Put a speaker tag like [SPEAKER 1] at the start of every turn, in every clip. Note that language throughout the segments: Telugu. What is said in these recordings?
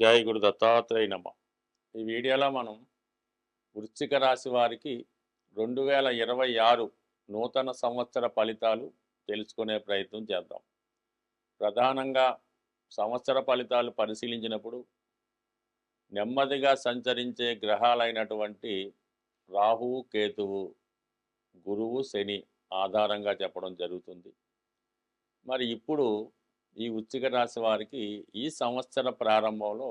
[SPEAKER 1] జయ గురు దత్తాత్రేయ నమ. ఈ వీడియోలో మనం వృశ్చిక రాశి వారికి రెండు వేల ఇరవై ఆరు నూతన సంవత్సర ఫలితాలు తెలుసుకునే ప్రయత్నం చేద్దాం. ప్రధానంగా సంవత్సర ఫలితాలు పరిశీలించినప్పుడు నెమ్మదిగా సంచరించే గ్రహాలైనటువంటి రాహువు కేతువు గురువు శని ఆధారంగా చెప్పడం జరుగుతుంది. మరి ఇప్పుడు ఈ ఉచ్చిక రాశి వారికి ఈ సంవత్సర ప్రారంభంలో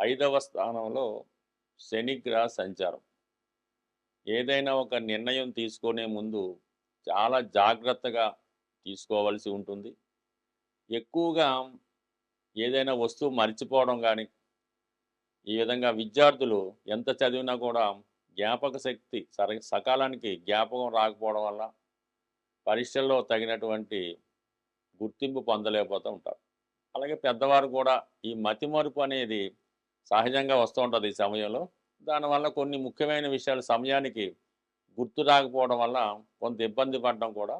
[SPEAKER 1] ఐదవ స్థానంలో శనిగ్రహ సంచారం. ఏదైనా ఒక నిర్ణయం తీసుకునే ముందు చాలా జాగ్రత్తగా తీసుకోవాల్సి ఉంటుంది. ఎక్కువగా ఏదైనా వస్తువు మర్చిపోవడం కానీ ఈ విధంగా విద్యార్థులు ఎంత చదివినా కూడా జ్ఞాపక శక్తి సర సకాలానికి జ్ఞాపకం రాకపోవడం వల్ల పరీక్షల్లో తగినటువంటి గుర్తింపు పొందలేకపోతూ ఉంటారు. అలాగే పెద్దవారు కూడా ఈ మతిమరుపు అనేది సహజంగా వస్తూ ఉంటుంది ఈ సమయంలో. దానివల్ల కొన్ని ముఖ్యమైన విషయాలు సమయానికి గుర్తు రాకపోవడం వల్ల కొంత ఇబ్బంది పడడం కూడా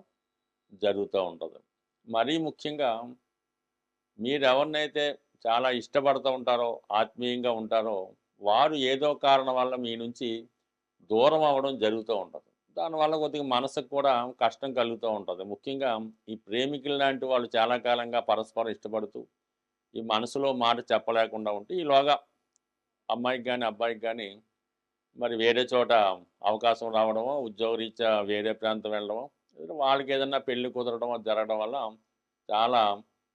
[SPEAKER 1] జరుగుతూ ఉంటుంది. మరీ ముఖ్యంగా మీరు ఎవరినైతే చాలా ఇష్టపడుతూ ఉంటారో ఆత్మీయంగా ఉంటారో వారు ఏదో కారణం వల్ల మీ నుంచి దూరం అవ్వడం జరుగుతూ ఉంటుంది. దానివల్ల కొద్దిగా మనసుకు కూడా కష్టం కలుగుతూ ఉంటుంది. ముఖ్యంగా ఈ ప్రేమికులు లాంటి వాళ్ళు చాలా కాలంగా పరస్పరం ఇష్టపడుతూ ఈ మనసులో మాట చెప్పలేకుండా ఉంటే ఈలోగా అమ్మాయికి కానీ అబ్బాయికి కానీ మరి వేరే చోట అవకాశం రావడమో ఉద్యోగరీత్యా వేరే ప్రాంతం వెళ్ళడమో వాళ్ళకి ఏదైనా పెళ్ళి కుదరడమో జరగడం వల్ల చాలా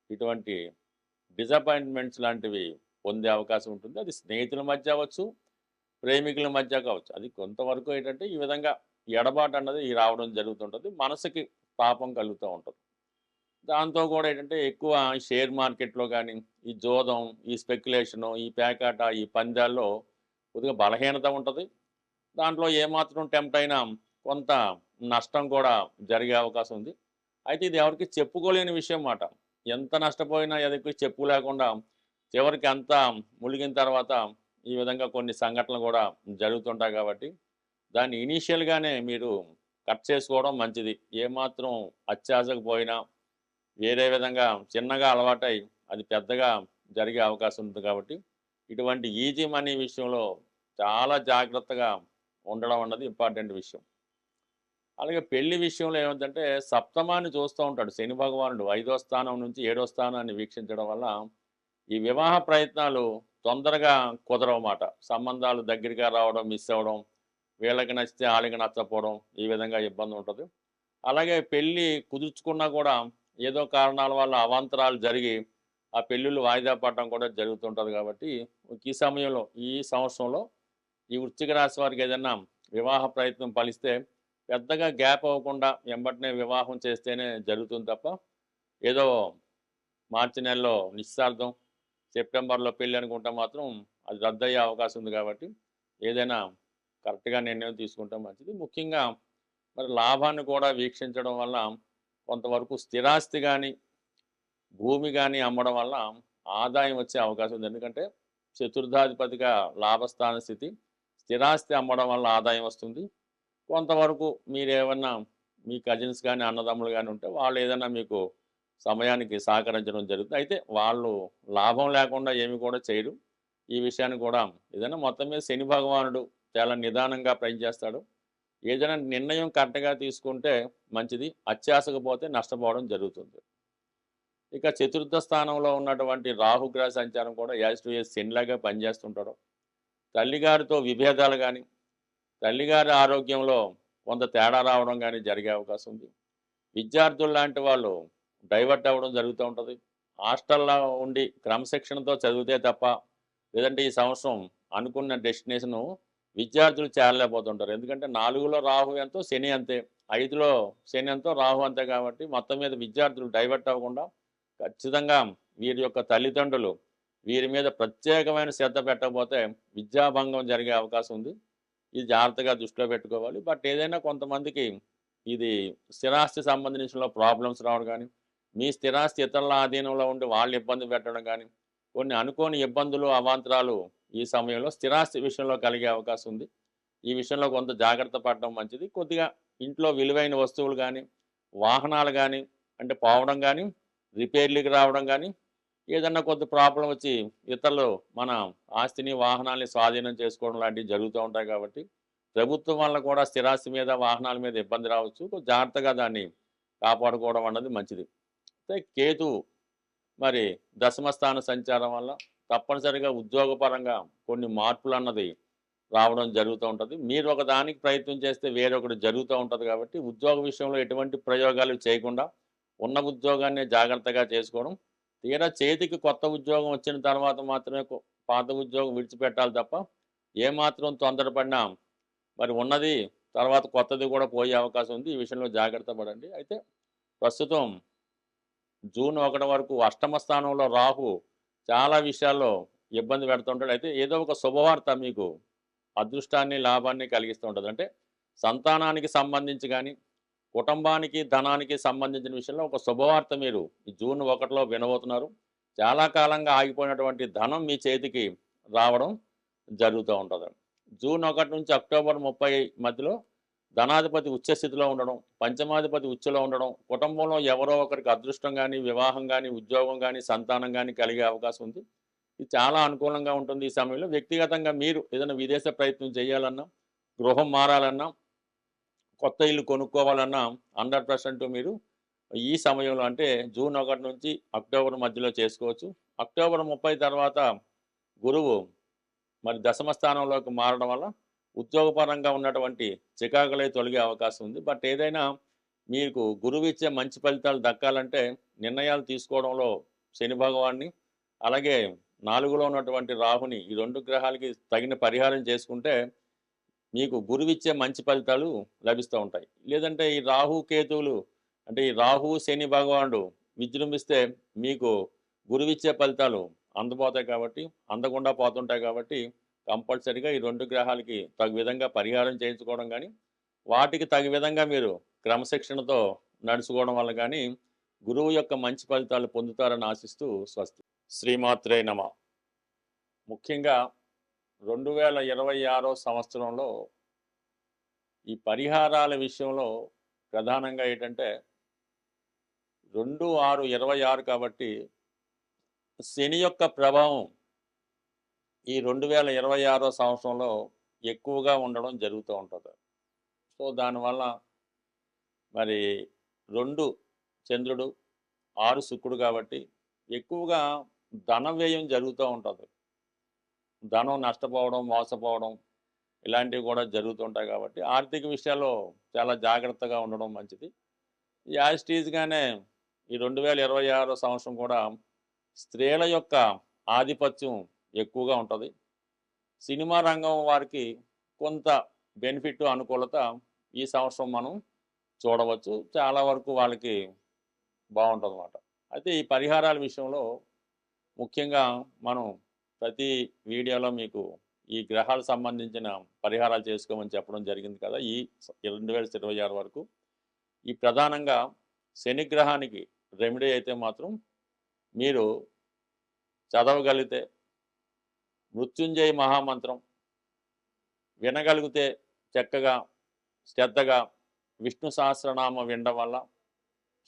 [SPEAKER 1] ఇటువంటి డిసప్పాయింట్మెంట్స్ లాంటివి పొందే అవకాశం ఉంటుంది. అది స్నేహితుల మధ్య అవ్వచ్చు ప్రేమికుల మధ్య కావచ్చు. అది కొంతవరకు ఏంటంటే ఈ విధంగా ఎడబాటు అన్నది రావడం జరుగుతుంటుంది. మనసుకి పాపం కలుగుతూ ఉంటుంది. దాంతో కూడా ఏంటంటే ఎక్కువ షేర్ మార్కెట్లో కానీ ఈ జోదం ఈ స్పెక్యులేషను ఈ పేకాట ఈ పందాల్లో కొద్దిగా బలహీనత ఉంటుంది. దాంట్లో ఏమాత్రం టెంప్ట్ అయినా కొంత నష్టం కూడా జరిగే అవకాశం ఉంది. అయితే ఇది ఎవరికి చెప్పుకోలేని విషయం మాట ఎంత నష్టపోయినా ఎదరికి చెప్పు లేకుండా చివరికి అంతా ములిగిన తర్వాత ఈ విధంగా కొన్ని సంఘటనలు కూడా జరుగుతుంటాయి కాబట్టి దాన్ని ఇనీషియల్గానే మీరు కట్ చేసుకోవడం మంచిది. ఏమాత్రం అత్యాశకపోయినా వేరే విధంగా చిన్నగా అలవాటై అది పెద్దగా జరిగే అవకాశం ఉంది కాబట్టి ఇటువంటి ఈజీ మనీ విషయంలో చాలా జాగ్రత్తగా ఉండడం అన్నది ఇంపార్టెంట్ విషయం. అలాగే పెళ్ళి విషయంలో ఏమిటంటే సప్తమాన్ని చూస్తూ ఉంటాడు. శని భగవానుడు ఐదో స్థానం నుంచి ఏడో స్థానాన్ని వీక్షించడం వల్ల ఈ వివాహ ప్రయత్నాలు తొందరగా కుదరవమాట. సంబంధాలు దగ్గరగా రావడం మిస్ అవ్వడం వీళ్ళకి నచ్చితే వాళ్ళకి నచ్చకపోవడం ఈ విధంగా ఇబ్బంది ఉంటుంది. అలాగే పెళ్ళి కుదుర్చుకున్నా కూడా ఏదో కారణాల వల్ల అవాంతరాలు జరిగి ఆ పెళ్ళిళ్ళు వాయిదా పడడం కూడా జరుగుతుంటుంది కాబట్టి ఈ సమయంలో ఈ సంవత్సరంలో ఈ వృశ్చిక రాశి వారికి ఏదైనా వివాహ ప్రయత్నం ఫలిస్తే పెద్దగా గ్యాప్ అవ్వకుండా వెంబటనే వివాహం చేస్తేనే జరుగుతుంది తప్ప ఏదో మార్చి నెలలో నిశ్చార్థం సెప్టెంబర్లో పెళ్ళి అనుకుంటే మాత్రం అది రద్దయ్యే అవకాశం ఉంది కాబట్టి ఏదైనా కరెక్ట్గా నిర్ణయం తీసుకుంటే మంచిది. ముఖ్యంగా మరి లాభాన్ని కూడా వీక్షించడం వల్ల కొంతవరకు స్థిరాస్తి కానీ భూమి కానీ అమ్మడం వల్ల ఆదాయం వచ్చే అవకాశం ఉంది. ఎందుకంటే చతుర్థాధిపతిగా లాభస్థాన స్థితి స్థిరాస్తి అమ్మడం వల్ల ఆదాయం వస్తుంది. కొంతవరకు మీరు ఏమన్నా మీ కజిన్స్ కానీ అన్నదమ్ములు కానీ ఉంటే వాళ్ళు ఏదైనా మీకు సమయానికి సహకరించడం జరుగుతుంది. అయితే వాళ్ళు లాభం లేకుండా ఏమి కూడా చేయరు. ఈ విషయాన్ని కూడా ఏదైనా మొత్తం మీద శని భగవానుడు చాలా నిదానంగా పనిచేస్తాడు ఏదైనా నిర్ణయం కరెక్ట్గా తీసుకుంటే మంచిది. అత్యాశకు పోతే నష్టపోవడం జరుగుతుంది. ఇక చతుర్థ స్థానంలో ఉన్నటువంటి రాహుగ్రహ సంచారం కూడా యాజ్ టు యాజ్ శనిలాగా పనిచేస్తుంటాడు. తల్లిగారితో విభేదాలు కానీ తల్లిగారి ఆరోగ్యంలో కొంత తేడా రావడం కానీ జరిగే అవకాశం ఉంది. విద్యార్థులు లాంటి వాళ్ళు డైవర్ట్ అవ్వడం జరుగుతూ ఉంటుంది. హాస్టల్లో ఉండి క్రమశిక్షణతో చదివితే తప్ప లేదంటే ఈ సంవత్సరం అనుకున్న డెస్టినేషను విద్యార్థులు చేరలేకపోతుంటారు. ఎందుకంటే నాలుగులో రాహు ఎంతో శని అంతే. ఐదులో శని ఎంతో రాహు అంతే కాబట్టి మొత్తం మీద విద్యార్థులు డైవర్ట్ అవ్వకుండా ఖచ్చితంగా వీరి యొక్క తల్లిదండ్రులు వీరి మీద ప్రత్యేకమైన శ్రద్ధ పెట్టకపోతే విద్యాభంగం జరిగే అవకాశం ఉంది. ఇది జాగ్రత్తగా దృష్టిలో పెట్టుకోవాలి. బట్ ఏదైనా కొంతమందికి ఇది స్థిరాస్తి సంబంధించిన ప్రాబ్లమ్స్ రావడం కానీ మీ స్థిరాస్తి ఇతరుల ఆధీనంలో ఉండి వాళ్ళు ఇబ్బంది పెట్టడం కానీ కొన్ని అనుకోని ఇబ్బందులు అవాంతరాలు ఈ సమయంలో స్థిరాస్తి విషయంలో కలిగే అవకాశం ఉంది. ఈ విషయంలో కొంత జాగ్రత్త పడడం మంచిది. కొద్దిగా ఇంట్లో విలువైన వస్తువులు కానీ వాహనాలు కానీ అంటే పోవడం కానీ రిపేర్లకి రావడం కానీ ఏదన్నా కొద్ది ప్రాబ్లం వచ్చి ఇతరులు మన ఆస్తిని వాహనాల్ని స్వాధీనం చేసుకోవడం లాంటివి జరుగుతూ ఉంటాయి కాబట్టి ప్రభుత్వం వల్ల కూడా స్థిరాస్తి మీద వాహనాల మీద ఇబ్బంది రావచ్చు. జాగ్రత్తగా దాన్ని కాపాడుకోవడం అన్నది మంచిది. అయితే కేతు మరి దశమస్థాన సంచారం వల్ల తప్పనిసరిగా ఉద్యోగపరంగా కొన్ని మార్పులు అన్నది రావడం జరుగుతూ ఉంటుంది. మీరు ఒక దానికి ప్రయత్నం చేస్తే వేరొకటి జరుగుతూ ఉంటుంది కాబట్టి ఉద్యోగ విషయంలో ఎటువంటి ప్రయోగాలు చేయకుండా ఉన్న ఉద్యోగాన్ని జాగ్రత్తగా చేసుకోవడం. తీరా చేతికి కొత్త ఉద్యోగం వచ్చిన తర్వాత మాత్రమే పాత ఉద్యోగం విడిచిపెట్టాలి తప్ప ఏమాత్రం తొందరపడినా మరి ఉన్నది తర్వాత కొత్తది కూడా పోయే అవకాశం ఉంది. ఈ విషయంలో జాగ్రత్త పడండి. అయితే ప్రస్తుతం జూన్ ఒకటి వరకు అష్టమ స్థానంలో రాహు చాలా విషయాల్లో ఇబ్బంది పెడుతుంటాడు. అయితే ఏదో ఒక శుభవార్త మీకు అదృష్టాన్ని లాభాన్ని కలిగిస్తూ ఉంటుంది. అంటే సంతానానికి సంబంధించి కానీ కుటుంబానికి ధనానికి సంబంధించిన విషయంలో ఒక శుభవార్త మీరు ఈ జూన్ ఒకటిలో వినబోతున్నారు. చాలా కాలంగా ఆగిపోయినటువంటి ధనం మీ చేతికి రావడం జరుగుతూ ఉంటుంది. జూన్ ఒకటి నుంచి అక్టోబర్ ముప్పై మధ్యలో ధనాధిపతి ఉచ్చస్థితిలో ఉండడం పంచమాధిపతి ఉచ్చలో ఉండడం కుటుంబంలో ఎవరో ఒకరికి అదృష్టం కానీ వివాహం కానీ ఉద్యోగం కానీ సంతానం కానీ కలిగే అవకాశం ఉంది. ఇది చాలా అనుకూలంగా ఉంటుంది ఈ సమయంలో. వ్యక్తిగతంగా మీరు ఏదైనా విదేశ ప్రయత్నం చేయాలన్నా గృహం మారాలన్నా కొత్త ఇల్లు కొనుక్కోవాలన్నా హండ్రెడ్ పర్సెంట్ మీరు ఈ సమయంలో అంటే జూన్ ఒకటి నుంచి అక్టోబర్ మధ్యలో చేసుకోవచ్చు. అక్టోబర్ ముప్పై తర్వాత గురువు మరి దశమ స్థానంలోకి మారడం వల్ల ఉద్యోగపరంగా ఉన్నటువంటి చికాకులే తొలగే అవకాశం ఉంది. బట్ ఏదైనా మీకు గురువు ఇచ్చే మంచి ఫలితాలు దక్కాలంటే నిర్ణయాలు తీసుకోవడంలో శని భగవాన్ని అలాగే నాలుగులో ఉన్నటువంటి రాహుని ఈ రెండు గ్రహాలకి తగిన పరిహారం చేసుకుంటే మీకు గురువిచ్చే మంచి ఫలితాలు లభిస్తూ ఉంటాయి. లేదంటే ఈ రాహు కేతువులు అంటే ఈ రాహు శని భగవానుడు విజృంభిస్తే మీకు గురువిచ్చే ఫలితాలు అందబోతాయి కాబట్టి అందకుండా పోతుంటాయి కాబట్టి కంపల్సరిగా ఈ రెండు గ్రహాలకి తగు విధంగా పరిహారం చేయించుకోవడం కానీ వాటికి తగు విధంగా మీరు క్రమశిక్షణతో నడుచుకోవడం వల్ల కానీ గురువు యొక్క మంచి ఫలితాలు పొందుతారని ఆశిస్తూ స్వస్తి. శ్రీమాత్రే నమ. ముఖ్యంగా రెండు వేల ఇరవై ఆరో సంవత్సరంలో ఈ పరిహారాల విషయంలో ప్రధానంగా ఏంటంటే రెండు ఆరు ఇరవై ఆరు కాబట్టి శని యొక్క ప్రభావం ఈ రెండు వేల ఇరవై ఆరో సంవత్సరంలో ఎక్కువగా ఉండడం జరుగుతూ ఉంటుంది. సో దానివల్ల మరి రెండు చంద్రుడు ఆరు శుక్రుడు కాబట్టి ఎక్కువగా ధన వ్యయం జరుగుతూ ఉంటుంది. ధనం నష్టపోవడం మోసపోవడం ఇలాంటివి కూడా జరుగుతుంటాయి కాబట్టి ఆర్థిక విషయాల్లో చాలా జాగ్రత్తగా ఉండడం మంచిది. యాజిటీజ్గానే ఈ రెండు వేల ఇరవై ఆరో సంవత్సరం కూడా స్త్రీల యొక్క ఆధిపత్యం ఎక్కువగా ఉంటుంది. సినిమా రంగం వారికి కొంత బెనిఫిట్ అనుకూలత ఈ సంవత్సరం మనం చూడవచ్చు. చాలా వరకు వాళ్ళకి బాగుంటుంది అన్నమాట అయితే ఈ పరిహారాల విషయంలో ముఖ్యంగా మనం ప్రతి వీడియోలో మీకు ఈ గ్రహాలకు సంబంధించిన పరిహారాలు చేసుకోమని చెప్పడం జరిగింది కదా ఈ రెండు వేల ఇరవై ఆరు వరకు. ఈ ప్రధానంగా శని గ్రహానికి రెమెడీ అయితే మాత్రం మీరు చదవగలిగితే మృత్యుంజయ మహామంత్రం వినగలిగితే చక్కగా శ్రద్ధగా విష్ణు సహస్రనామం వినడం వల్ల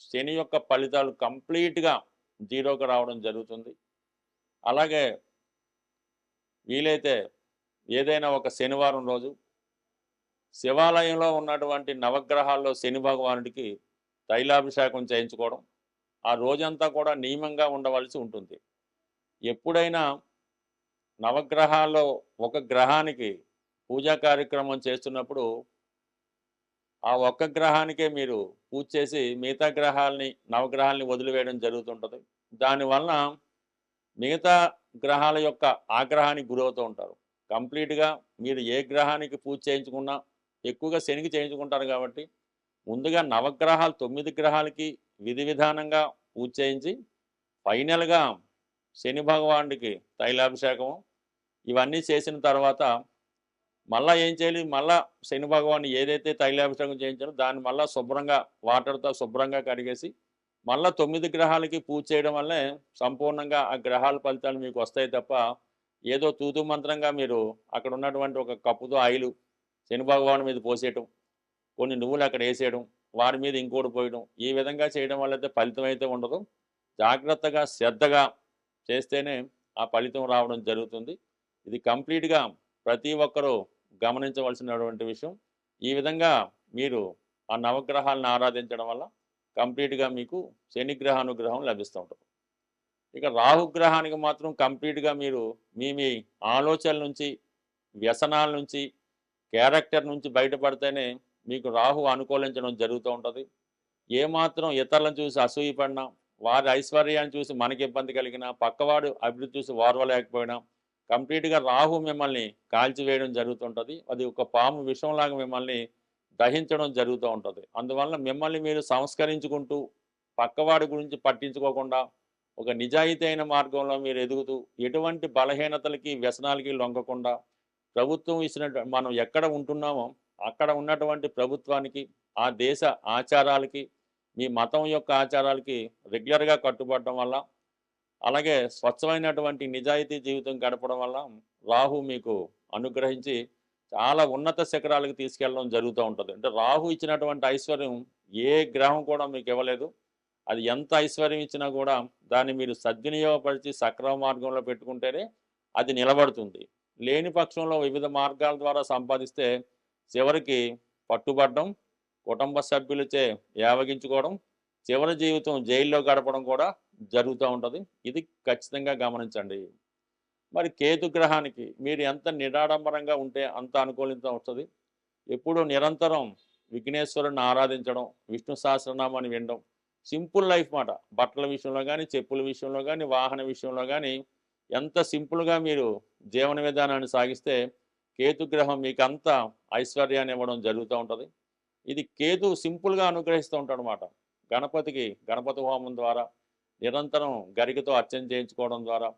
[SPEAKER 1] శని యొక్క ఫలితాలు కంప్లీట్గా జీరోకి రావడం జరుగుతుంది. అలాగే వీలైతే ఏదైనా ఒక శనివారం రోజు శివాలయంలో ఉన్నటువంటి నవగ్రహాల్లో శని భగవానుడికి తైలాభిషేకం చేయించుకోవడం ఆ రోజంతా కూడా నియమంగా ఉండవలసి ఉంటుంది. ఎప్పుడైనా నవగ్రహాల్లో ఒక గ్రహానికి పూజా కార్యక్రమం చేస్తున్నప్పుడు ఆ ఒక్క గ్రహానికే మీరు పూజ చేసి మిగతా గ్రహాలని నవగ్రహాలని వదిలివేయడం జరుగుతుంటుంది. దానివలన మిగతా గ్రహాల యొక్క ఆగ్రహానికి గురవుతూ ఉంటారు. కంప్లీట్గా మీరు ఏ గ్రహానికి పూజ చేయించుకున్నా ఎక్కువగా శనికి చేయించుకుంటారు కాబట్టి ముందుగా నవగ్రహాలు తొమ్మిది గ్రహాలకి విధి విధానంగా పూజ చేయించి ఫైనల్గా శని భగవానుడికి తైలాభిషేకం ఇవన్నీ చేసిన తర్వాత మళ్ళా ఏం చేయాలి? మళ్ళా శని భగవాన్ ఏదైతే తైలాభిషేకం చేయించారో దాన్ని మళ్ళా శుభ్రంగా వాటర్తో శుభ్రంగా కడిగేసి మళ్ళా తొమ్మిది గ్రహాలకి పూజ చేయడం వల్లే సంపూర్ణంగా ఆ గ్రహాల ఫలితాలు మీకు వస్తాయి తప్ప ఏదో తూతు మంత్రంగా మీరు అక్కడ ఉన్నటువంటి ఒక కప్పుతో ఆయిలు శని భగవాన్ మీద పోసేయటం కొన్ని నువ్వులు అక్కడ వేసేయడం వారి మీద ఇంకోటి పోయడం ఈ విధంగా చేయడం వల్ల అయితే ఫలితం అయితే ఉండదు. జాగ్రత్తగా శ్రద్ధగా చేస్తేనే ఆ ఫలితం రావడం జరుగుతుంది. ఇది కంప్లీట్గా ప్రతి ఒక్కరూ గమనించవలసినటువంటి విషయం. ఈ విధంగా మీరు ఆ నవగ్రహాలను ఆరాధించడం వల్ల కంప్లీట్గా మీకు శనిగ్రహానుగ్రహం లభిస్తూ ఉంటుంది. ఇక రాహుగ్రహానికి మాత్రం కంప్లీట్గా మీరు మీ మీ ఆలోచనల నుంచి వ్యసనాల నుంచి క్యారెక్టర్ నుంచి బయటపడితేనే మీకు రాహు అనుకూలించడం జరుగుతూ ఉంటుంది. ఏమాత్రం ఇతరులను చూసి అసూయపడినా వారి ఐశ్వర్యాన్ని చూసి మనకి ఇబ్బంది కలిగినా పక్కవాడు అభివృద్ధి చూసి ఓర్వలేకపోయినా కంప్లీట్గా రాహు మిమ్మల్ని కాల్చివేయడం జరుగుతుంటుంది. అది ఒక పాము విషంలాగా మిమ్మల్ని దహించడం జరుగుతూ ఉంటుంది. అందువల్ల మిమ్మల్ని మీరు సంస్కరించుకుంటూ పక్కవాడి గురించి పట్టించుకోకుండా ఒక నిజాయితీ అయిన మార్గంలో మీరు ఎదుగుతూ ఎటువంటి బలహీనతలకి వ్యసనాలకి లొంగకుండా ప్రభుత్వం ఇచ్చిన మనం ఎక్కడ ఉంటున్నామో అక్కడ ఉన్నటువంటి ప్రభుత్వానికి ఆ దేశ ఆచారాలకి మీ మతం యొక్క ఆచారాలకి రెగ్యులర్గా కట్టుబడటం వల్ల అలాగే స్వచ్ఛమైనటువంటి నిజాయితీ జీవితం గడపడం వల్ల రాహు మీకు అనుగ్రహించి చాలా ఉన్నత శిఖరాలకు తీసుకెళ్ళడం జరుగుతూ ఉంటుంది. అంటే రాహు ఇచ్చినటువంటి ఐశ్వర్యం ఏ గ్రహం కూడా మీకు ఇవ్వలేదు. అది ఎంత ఐశ్వర్యం ఇచ్చినా కూడా దాన్ని మీరు సద్వినియోగపరిచి సక్రమ మార్గంలో పెట్టుకుంటేనే అది నిలబడుతుంది. లేని పక్షంలో వివిధ మార్గాల ద్వారా సంపాదిస్తే చివరికి పట్టుబడడం కుటుంబ సభ్యులచే యావగించుకోవడం చివరి జీవితం జైల్లో గడపడం కూడా జరుగుతూ ఉంటుంది. ఇది ఖచ్చితంగా గమనించండి. మరి కేతు గ్రహానికి మీరు ఎంత నిరాడంబరంగా ఉంటే అంత అనుకూలిత వస్తుంది. ఎప్పుడూ నిరంతరం విఘ్నేశ్వరుని ఆరాధించడం విష్ణు సహస్రనామాన్ని వినడం సింపుల్ లైఫ్ మాట. బట్టల విషయంలో కానీ చెప్పుల విషయంలో కానీ వాహన విషయంలో కానీ ఎంత సింపుల్గా మీరు జీవన విధానాన్ని సాగిస్తే కేతు గ్రహం మీకు అంత ఐశ్వర్యాన్ని ఇవ్వడం జరుగుతూ ఉంటుంది. ఇది కేతు సింపుల్గా అనుగ్రహిస్తూ ఉంటాడు అనమాట గణపతికి గణపతి హోమం ద్వారా నిరంతరం గరికతో అర్చన చేయించుకోవడం ద్వారా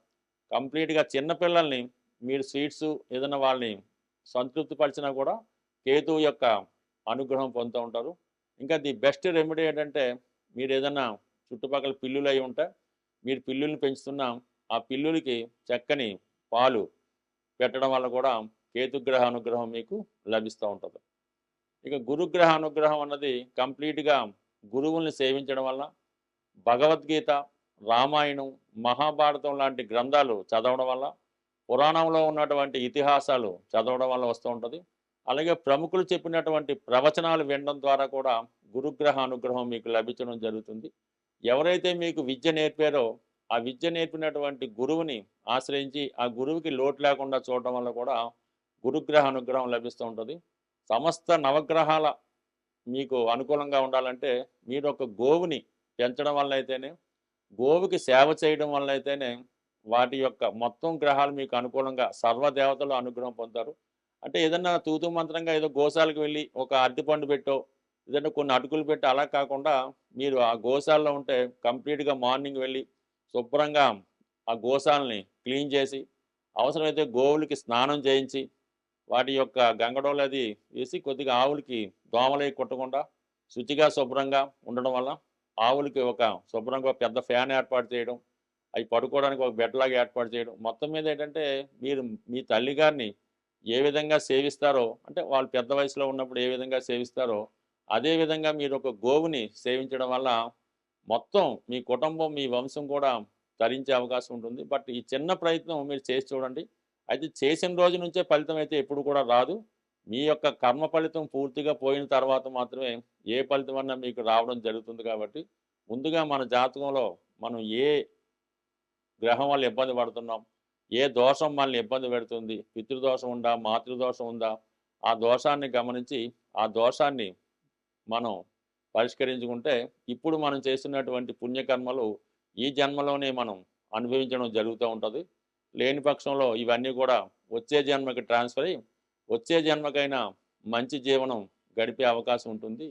[SPEAKER 1] కంప్లీట్గా చిన్నపిల్లల్ని మీరు స్వీట్స్ ఏదైనా వాళ్ళని సంతృప్తిపరిచినా కూడా కేతు యొక్క అనుగ్రహం పొందుతూ ఉంటారు. ఇంకా ది బెస్ట్ రెమెడీ ఏంటంటే మీరు ఏదైనా చుట్టుపక్కల పిల్లులు అయి ఉంటే మీరు పిల్లుల్ని పెంచుతున్న ఆ పిల్లులకి చక్కని పాలు పెట్టడం వల్ల కూడా కేతుగ్రహ అనుగ్రహం మీకు లభిస్తూ ఉంటుంది. ఇక గురుగ్రహ అనుగ్రహం అన్నది కంప్లీట్గా గురువుల్ని సేవించడం వల్ల భగవద్గీత రామాయణం మహాభారతం లాంటి గ్రంథాలు చదవడం వల్ల పురాణంలో ఉన్నటువంటి ఇతిహాసాలు చదవడం వల్ల వస్తూ ఉంటుంది. అలాగే ప్రముఖులు చెప్పినటువంటి ప్రవచనాలు వినడం ద్వారా కూడా గురుగ్రహ అనుగ్రహం మీకు లభించడం జరుగుతుంది. ఎవరైతే మీకు విద్య నేర్పారో ఆ విద్య నేర్పినటువంటి గురువుని ఆశ్రయించి ఆ గురువుకి లోటు లేకుండా చూడటం వల్ల కూడా గురుగ్రహ అనుగ్రహం లభిస్తూ ఉంటుంది. సమస్త నవగ్రహాల మీకు అనుకూలంగా ఉండాలంటే మీరు ఒక గోవుని పెంచడం వల్ల అయితేనే గోవుకి సేవ చేయడం వల్ల అయితేనే వాటి యొక్క మొత్తం గ్రహాలు మీకు అనుకూలంగా సర్వదేవతలు అనుగ్రహం పొందుతారు. అంటే ఏదన్నా తూతు మంత్రంగా ఏదో గోశాలకు వెళ్ళి ఒక అరటిపండు పెట్టో ఏదైనా కొన్ని అటుకులు పెట్టి అలా కాకుండా మీరు ఆ గోశాలలో ఉంటే కంప్లీట్గా మార్నింగ్ వెళ్ళి శుభ్రంగా ఆ గోశాలని క్లీన్ చేసి అవసరమైతే గోవులకి స్నానం చేయించి వాటి యొక్క గంగడోలు అది వేసి కొద్దిగా ఆవులకి దోమలై కొట్టకుండా శుచిగా శుభ్రంగా ఉండడం వల్ల ఆవులకి ఒక శుభ్రంగా పెద్ద ఫ్యాన్ ఏర్పాటు చేయడం అవి పడుకోవడానికి ఒక బెడ్లాగా ఏర్పాటు చేయడం. మొత్తం మీద ఏంటంటే మీరు మీ తల్లిగారిని ఏ విధంగా సేవిస్తారో అంటే వాళ్ళు పెద్ద వయసులో ఉన్నప్పుడు ఏ విధంగా సేవిస్తారో అదేవిధంగా మీరు ఒక గోవుని సేవించడం వల్ల మొత్తం మీ కుటుంబం మీ వంశం కూడా తరించే అవకాశం ఉంటుంది. బట్ ఈ చిన్న ప్రయత్నం మీరు చేసి చూడండి. అయితే చేసిన రోజు నుంచే ఫలితం అయితే ఎప్పుడు కూడా రాదు. మీ యొక్క కర్మ ఫలితం పూర్తిగా పోయిన తర్వాత మాత్రమే ఏ ఫలితం అన్నా మీకు రావడం జరుగుతుంది కాబట్టి ముందుగా మన జాతకంలో మనం ఏ గ్రహం వల్ల ఇబ్బంది పడుతున్నాం ఏ దోషం మనల్ని ఇబ్బంది పెడుతుంది పితృదోషం ఉందా మాతృదోషం ఉందా ఆ దోషాన్ని గమనించి ఆ దోషాన్ని మనం పరిష్కరించుకుంటే ఇప్పుడు మనం చేస్తున్నటువంటి పుణ్యకర్మలు ఈ జన్మలోనే మనం అనుభవించడం జరుగుతూ ఉంటుంది. లేని పక్షంలో ఇవన్నీ కూడా వచ్చే జన్మకి ట్రాన్స్ఫర్ అయ్యి వచ్చే జన్మకైనా మంచి జీవనం గడిపే అవకాశం ఉంటుంది.